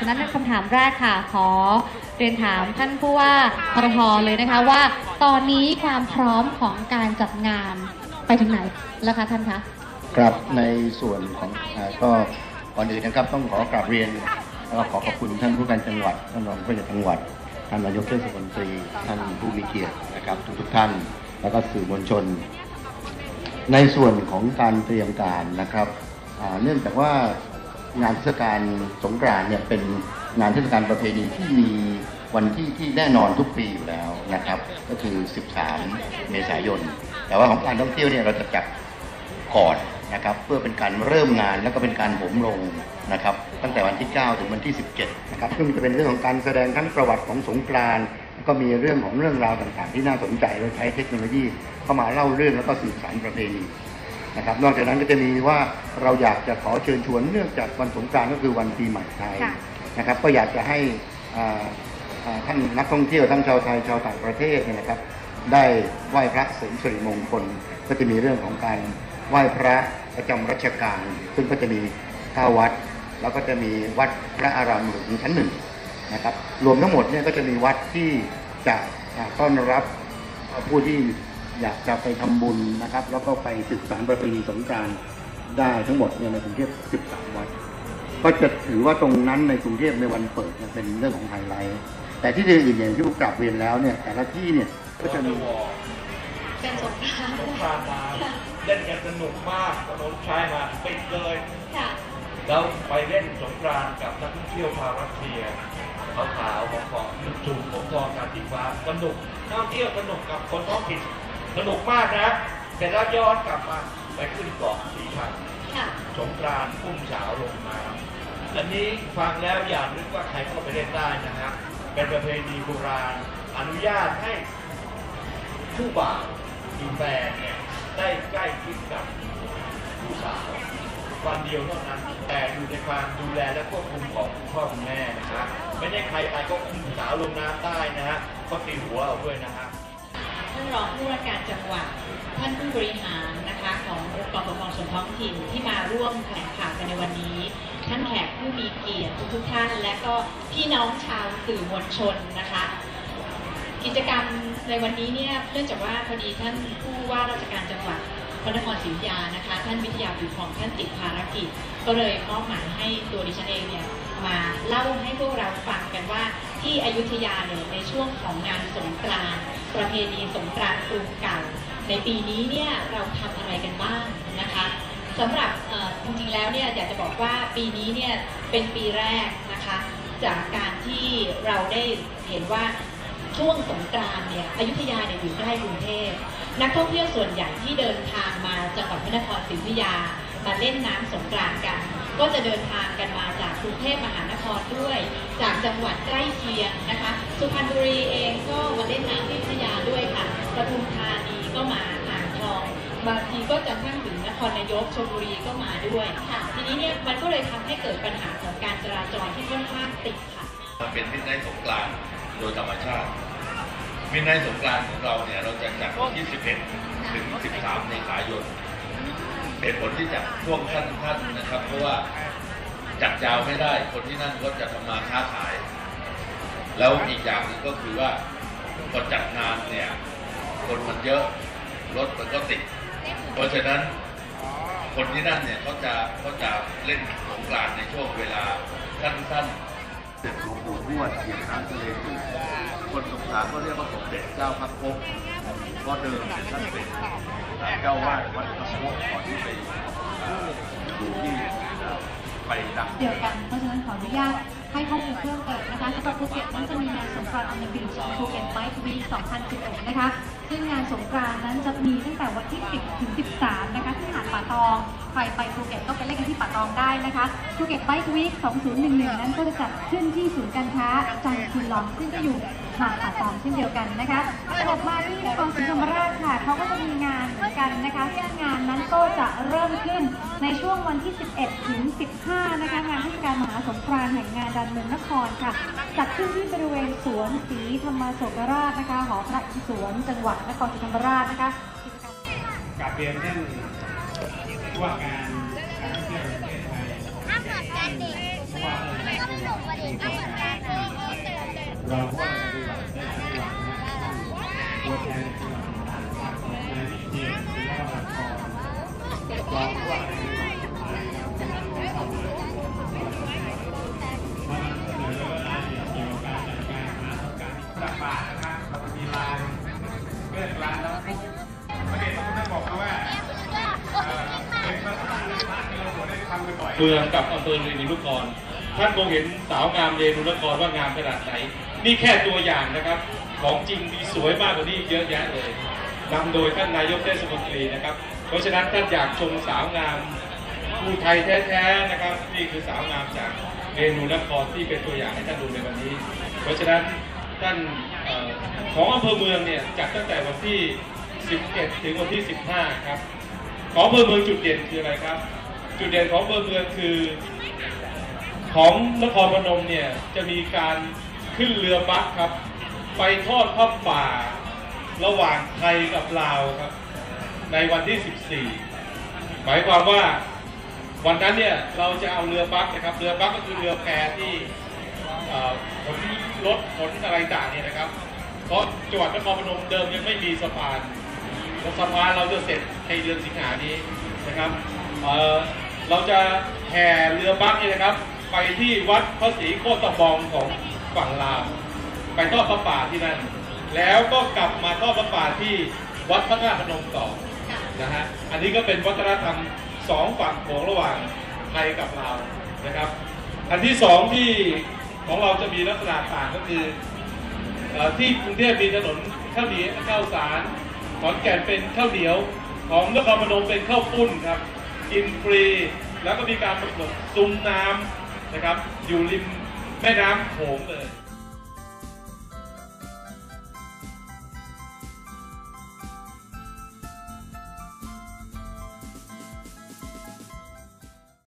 ฉะนั้นในคำถามแรกค่ะ ขอเรียนถามท่านผู้ว่าพรทเลยนะคะว่า ตอนนี้ความพร้อมของการจัดงานไปถึงไหนแล้วคะท่านคะครับในส่วนของอก็ก่อนอื่นนะครับต้องขอกราบเรียนแล้วก็ขอขอบคุณท่านผู้การจังหวัดท่านรองผู้การจังหวัดท่านนายกเทศมนตรีท่านผู้มีเกียรตินะครับ ทุกๆท่าน แล้วก็สื่อมวลชน ในส่วนของการเตรียมการนะครับเนื่องจากว่า งานเทศกาลสงกรานต์เนี่ยเป็นงานเทศกาลประเพณีที่มีวันที่ที่แน่นอนทุกปีอยู่แล้วนะครับ ก็คือ 13 เมษายน แต่ว่าของการท่องเที่ยวเนี่ยเราจะจัดก่อนนะครับ เพื่อเป็นการเริ่มงานแล้วก็เป็นการโหมลงนะครับ ตั้งแต่วันที่ 9 ถึงวันที่ 17 นะครับซึ่งจะเป็นเรื่องของการแสดงทั้งประวัติของสงกรานต์ก็มีเรื่องของเรื่องราวต่างๆ ที่น่าสนใจโดยใช้เทคโนโลยีเข้ามาเล่าเรื่องแล้วก็สื่อสารประเพณี นะครับ นอกจากนั้นก็จะมีว่าเราอยากจะขอเชิญชวนเนื่องจากวันสงกรานต์ก็คือวันปีใหม่ไทยค่ะ นะครับ ก็อยากจะให้อ่าอ่าท่านนักท่องเที่ยวทั้งชาวไทยชาวต่างประเทศเนี่ยนะครับ ได้ไหว้พระเสริมสิริมงคล ก็จะมีเรื่องของการไหว้พระประจำรัชกาลซึ่งก็จะมีเก้าวัด แล้วก็จะมีวัดพระอารามหลวงชั้นหนึ่งนะครับ รวมทั้งหมดเนี่ยก็จะมีวัดที่จะอ่าต้อนรับผู้ที่ อยากจะไปทำบุญนะครับ แล้วก็ไปศึกษานประเพณีสงกรานต์ได้ทั้งหมดเนี่ยในกรุงเทพ13 วัดก็จะถือว่าตรงนั้นในกรุงเทพในวันเปิดเนี่ยเป็นเรื่องของไฮไลท์แต่ที่อื่นอย่างที่ผมกลับเรียนแล้วเนี่ย แต่ละที่เนี่ยก็จะมีเป็นสงกรานต์สงครามมาเล่นกันสนุกมากถนนชายหาดปิดเลยค่ะแล้วไปเล่นสงกรานต์กับนักท่องเที่ยวชาวรัสเซียขาวขาวของของลุกชุมของทองการติฟ้าสนุกนักท่องเที่ยวสนุกกับคนท้องถิ่น สนุกมากนะ เสร็จแล้วย้อนกลับมาไปขึ้นเกาะสีชังค่ะ สงกรานต์พุ่มสาวลงน้ำอันนี้ฟังแล้วอย่านึกว่าใครเข้าไปเล่นได้นะฮะเป็นประเพณีโบราณ อนุญาตให้ผู้บ่าวมีแฟนเนี่ยได้ใกล้ชิดกับผู้สาว วันเดียวเท่านั้น แต่อยู่ในความดูแลและควบคุมของคุณพ่อคุณแม่นะครับไม่ได้ใครไปก็อุ้มสาวลงน้ำได้นะฮะก็ตีหัวเอาด้วยนะฮะ ท่านรองผู้ว่าการจังหวัด ท่านผู้บริหารนะคะขององค์กรปกครองส่วนท้องถิ่นที่มาร่วมแถลงข่าวกันในวันนี้ ท่านแขกผู้มีเกียรติทุกท่าน และก็พี่น้องชาวสื่อมวลชนนะคะ กิจกรรมในวันนี้เนี่ยเนื่องจากว่าพอดีท่านผู้ว่าราชการจังหวัดพระนครศรีอยุธยานะคะ ท่านวิทยาบุญของท่านติดภารกิจ ก็เลยมอบหมายให้ตัวดิฉันเองเนี่ย มาเล่าให้พวกเราฟังกันว่า ที่อยุธยาเนี่ยในช่วงของงานสงกรานต์ประเพณีสงกรานต์กรุงเก่า ในปีนี้เนี่ยเราทำอะไรกันบ้างนะคะสำหรับจริงๆแล้วเนี่ยอยากจะบอกว่าปีนี้เนี่ยเป็นปีแรกนะคะจากการที่เราได้เห็นว่าช่วงสงกรานต์เนี่ยอยุธยาเนี่ยอยู่ใกล้กรุงเทพนักท่องเที่ยวส่วนใหญ่ที่เดินทางมาจังหวัดพระนครศรีอยุธยามาเล่นน้ำสงกรานต์กัน ก็จะเดินทางกันมาจากกรุงเทพมหานครด้วย จากจังหวัดใกล้เคียงนะคะ สุพรรณบุรีเองก็มาเล่นน้ำที่อยุธยาด้วยค่ะปทุมธานีก็มาอ่างทองบางทีก็จะข้างถึงนครนายกชลบุรีก็มาด้วยค่ะทีนี้เนี่ยมันก็เลยทำให้เกิดปัญหาของการจราจรที่ค่อนข้างติดขัดมันเป็นมิตรไนท์สงกรานโดยธรรมชาติมิตรไนท์สงกรานของเราเนี่ยเราจะจัดวันที่ 11 ถึง 13เมษายน เหตุผลที่จัดช่วงสั้นๆนะครับ เพราะว่าจัดยาวไม่ได้ คนที่นั่นก็จะทำมาค้าขาย แล้วอีกอย่างหนึงก็คือว่าพอจัดงานเนี่ย คนมันเยอะรถมันก็ติด เพราะฉะนั้นคนที่นั่นเนี่ยเขาจะเขาจะเล่นสงกรานในช่วงเวลาสั้นๆเด็จหลวงปู่ทวดเหยียบน้ำทะเลจืดคนสงขลาก็เรียกว่าสมเด็จเจ้าพักพกเพราะเดิมเนี่ยท่านเป็น เจ้าวาดวัดพักพกก่อนที่ไปเอ่ออยู่ที่ไปดักเดียวกันเพราะฉะนั้นขออนุญาตให้ข้อมูลเพิ่มเติมนะคะสำหรับภูเก็ตนั้นจะมีงานสงกรานต์ออนบีชภูเก็ตไบค์วี2011 นะคะ ซึ่งงานสงกรานต์นั้นจะมีตั้งแต่วันที่ 10 ถึง 13 นะคะที่หาดป่าตอง ใครไปภูเก็ตก็ไปเล่นกันที่ป่าตองได้นะคะภูเก็ตไบค์วีค2011 นั้นก็จะจัดขึ้นที่ศูนย์การค้าจังคินลองซึ่งก็อยู่ หาดป่าตองเช่นเดียวกันนะคะถัดมาที่นครศรีธรรมราชค่ะเขาก็จะมีงานเหมือนกันนะคะซึ่งงานนั้นก็จะเริ่มขึ้นในช่วงวันที่ 11 ถึง 15 นะคะงานเทศกาลมหาสงกรานต์แห่งงานดันเมืองนครค่ะ จัดขึ้นที่บริเวณสวนศรีธรรมโศกราชนะคะหอพระอิศวรจังหวัดนครศรีธรรมราชนะคะกิจกรรมกราบเรียนท่านว่าการการท่องเที่ยวแห่งประเทศไทยถ้าเกิดการห้าราชการจังหวัดก็เหมือนกันเออเออเออรองผู้ว่า เชียรศรีวราพรรองผู้ว่าราชการจังหวัดนะครับมานำเสนอรายละเอียดเกี่ยวกับการจัดการมหาสงกรานต์ประบาทนะครับเรามีลายเลือกลายแล้วทุกปรเด็นที่ท่านบอกมาว่าเป็นภาษานพระที่เราควรได้ทำบ่อยๆเมืองกับอำเภอเรนูนครท่านคงเห็นสาวงามเรนูนครว่างามขนาดไหน นี่แค่ตัวอย่างนะครับ ของจริงมีสวยมากกว่านี้เยอะแยะเลยนำโดยท่านนายกเทศมนตรีนะครับ เพราะฉะนั้นท่านอยากชมสาวงามผู้ไทยแท้ๆนะครับ นี่คือสาวงามจากเรนูนครที่เป็นตัวอย่างให้ท่านดูในวันนี้ เพราะฉะนั้นท่านออของอำเภอเมืองเนี่ยจัดตั้งแต่วันที่ 11 ถึงวันที่ 15 ครับ ของอำเภอเมืองจุดเด่นคืออะไรครับ จุดเด่นของอำเภอเมืองคือของนครพนมเนี่ยจะมีการขึ้นเรือบัสครับ ไปทอดผ้าป่า ระหว่างไทยกับลาวครับ ในวันที่ 14 หมายความว่าวันนั้นเนี่ยเราจะเอาเรือบัสนะครับ เรือบัสก็คือเรือแพที่เอ่อขนรถขนอะไรต่างเนี่ยนะครับ เพราะจังหวัดนครพนมเดิมยังไม่มีสะพานสะพานเราจะเสร็จในเดือนสิงหานี้นะครับเออเราจะแห่เรือบัสนี่นะครับ ไปที่วัดพระศรีโคตรบองของฝั่งลาว ไปทอดพระป่าที่นั่น แล้วก็กลับมาทอดพระป่าที่วัดพระธาตุพนมต่อนะฮะ อันนี้ก็เป็นวัฒนธรรมสองฝั่งของระหว่างไทยกับลาวนะครับ อันที่สองที่ของเราจะมีลักษณะต่างก็คืออที่กรุงเทพมีถนนข้าวเหนียวข้าวสารขอนแก่นเป็นข้าวเหนียว ของนครพนมเป็นข้าวปุ้นครับ กินฟรี แล้วก็มีการประกวดซุ้มน้ำนะครับ อยู่ริมแม่น้ำโขงเลย